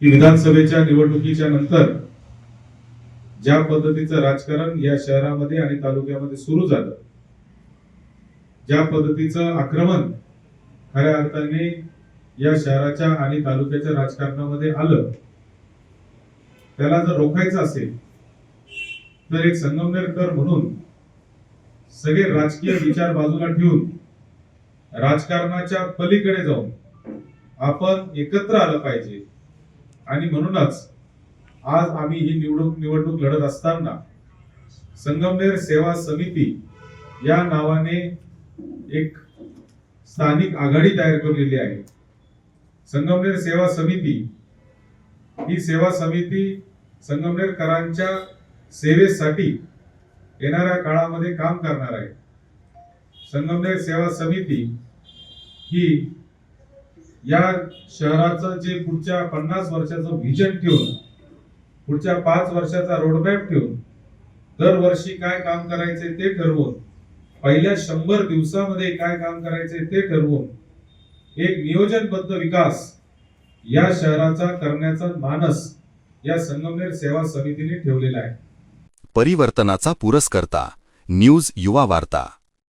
की विधानसभेच्या निवडणुकीच्या नंतर ज्या पद्धतीचं राजकारण या शहरामध्ये आणि तालुक्यामध्ये सुरू झालं ज्या पद्धतीचं आक्रमण खऱ्या अर्थाने या शहराच्या आणि तालुक्याच्या राजकारणामध्ये आलं त्याला जर रोखायचं असेल तर एक संगमनेरकर म्हणून सगळे राजकीय विचार बाजूला ठेवून राजकारणाच्या पलीकडे जाऊन आपण एकत्र आलं पाहिजे. आणि म्हणूनच आज आम्ही ही निवडणूक निवडणूक लढत असताना संगमनेर सेवा समिती या नावाने एक स्थानिक आघाडी तयार केलेली आहे. संगमनेर सेवा समिती ही सेवा समिती संगमनेरकरांच्या सेवेसाठी येणाऱ्या काळामध्ये काम करणार आहे. संगमनेर सेवा समिती ही या शहराचं जे पुढच्या पन्नास वर्षाचं व्हिजन ठेवून पुढच्या पाच वर्षाचा रोडमॅप ठेवून दरवर्षी काय काम करायचे ते ठरवून पहिल्या शंभर दिवसामध्ये काय काम करायचे ते ठरवून एक नियोजनबद्ध विकास या शहराचा करण्याचा मानस या संगमनेर सेवा समितीने ठेवलेला आहे. परिवर्तनाचा पुरस्कर्ता न्यूज युवा वार्ता.